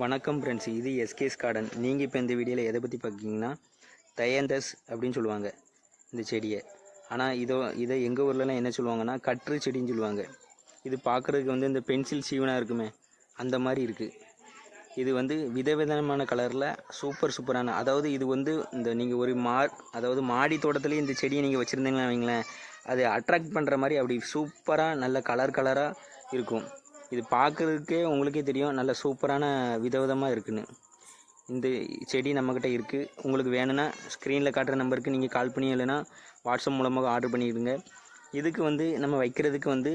வணக்கம் ஃப்ரெண்ட்ஸ் இது எஸ்கேஸ் கார்டன் நீங்கள் இப்போ இந்த வீடியோவில் எதை பற்றி பார்க்கிங்கன்னா தயந்தஸ் அப்படின்னு சொல்லுவாங்க இந்த செடியை. ஆனால் இதோ இதை எங்கள் ஊர்லலாம் என்ன சொல்லுவாங்கன்னா கற்று செடின்னு சொல்லுவாங்க. இது பார்க்குறதுக்கு வந்து இந்த பென்சில் சீவனாக இருக்குமே அந்த மாதிரி இருக்குது இது வந்து விதவிதமான கலரில் சூப்பர் சூப்பரான அதாவது இது வந்து இந்த நீங்கள் ஒரு மா அதாவது மாடி தோட்டத்துலேயே இந்த செடியை நீங்கள் வச்சுருந்தீங்கன்னா வைங்களேன் அது அட்ராக்ட் பண்ணுற மாதிரி அப்படி சூப்பராக நல்ல கலர் கலராக இருக்கும். இது பார்க்குறதுக்கே உங்களுக்கே தெரியும். நல்ல சூப்பரான விதவிதமாக இருக்குன்னு. இந்த செடி நம்மக்கிட்ட இருக்குது உங்களுக்கு வேணும்னா ஸ்க்ரீனில் காட்டுற நம்பருக்கு நீங்கள் கால் பண்ணி இல்லைன்னா வாட்ஸ்அப் மூலமாக ஆர்டர் பண்ணிடுங்க. இதுக்கு வந்து நம்ம வைக்கிறதுக்கு வந்து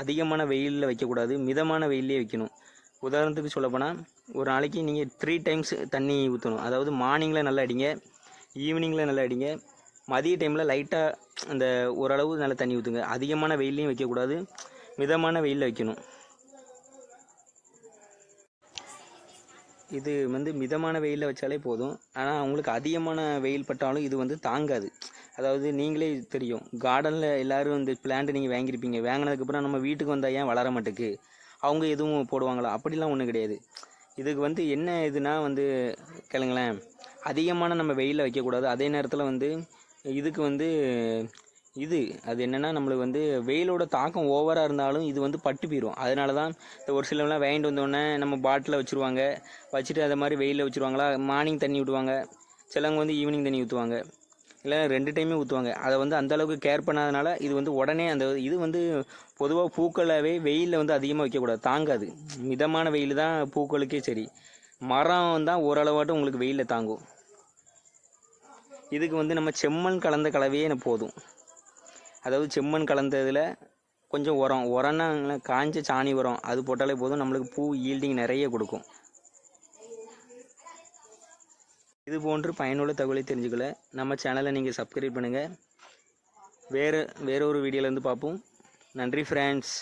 அதிகமான வெயிலில் வைக்கக்கூடாது. மிதமான வெயிலே வைக்கணும். உதாரணத்துக்கு சொல்லப்போனால் ஒரு நாளைக்கு நீங்கள் த்ரீ டைம்ஸ் தண்ணி ஊற்றணும் அதாவது மார்னிங்கில் நல்லா அடிங்க ஈவினிங்கில் நல்லா அடிங்க. மதிய டைமில் லைட்டாக அந்த ஓரளவு நல்லா தண்ணி ஊற்றுங்க அதிகமான வெயிலையும் வைக்கக்கூடாது. மிதமான வெயிலில் வைக்கணும். இது வந்து மிதமான வெயிலில் வச்சாலே போதும். ஆனால் அவங்களுக்கு அதிகமான வெயில் பட்டாலும் இது வந்து தாங்காது. அதாவது நீங்களே தெரியும். கார்டனில் எல்லோரும் இந்த பிளான்ட் நீங்கள் வாங்கியிருப்பீங்க. வாங்கினதுக்கப்புறம் நம்ம வீட்டுக்கு வந்தால் ஏன் வளர மாட்டேக்கு? அவங்க எதுவும் போடுவாங்களா? அப்படிலாம் ஒன்றும் கிடையாது. இதுக்கு வந்து என்ன இதுனா வந்து கேளுங்களேன். அதிகமான நம்ம வெயிலில் வைக்கக்கூடாது. அதே நேரத்தில் வந்து இதுக்கு வந்து இது அது என்னென்னா நம்மளுக்கு வந்து வெயிலோட தாக்கம் ஓவராக இருந்தாலும் இது வந்து பட்டு போயிடும் அதனால தான் இந்த ஒரு சிலவெலாம் வாங்கிட்டு வந்தோடனே நம்ம பாட்டிலில் வச்சுருவாங்க. வச்சுட்டு அதை மாதிரி வெயிலில் வச்சுருவாங்களா? மார்னிங் தண்ணி விடுவாங்க சிலவங்க வந்து ஈவினிங் தண்ணி ஊற்றுவாங்க இல்லை ரெண்டு டைமே ஊற்றுவாங்க அதை வந்து அந்தளவுக்கு கேர் பண்ணாதனால இது வந்து உடனே அந்த இது வந்து பொதுவாக பூக்களாகவே வெயிலில் வந்து அதிகமாக வைக்கக்கூடாது தாங்காது. மிதமான வெயில் தான் பூக்களுக்கே சரி. மரம் தான் ஓரளவாட்டும் உங்களுக்கு வெயிலில் தாங்கும். இதுக்கு வந்து நம்ம செம்மண் கலந்த கலவையே எனக்கு போதும். அதாவது செம்மண் கலந்ததில் கொஞ்சம் உரம் உரம்னா காஞ்ச சாணி உரம் அது போட்டாலே போதும். நம்மளுக்கு பூ ஈல்டிங் நிறைய கொடுக்கும். இது போன்று பயனுள்ள தகவலை தெரிஞ்சுக்கல நம்ம சேனலை நீங்கள் சப்ஸ்கிரைப் பண்ணுங்கள் வேறு வேற ஒரு வீடியோலேருந்து பார்ப்போம். நன்றி ஃப்ரெண்ட்ஸ்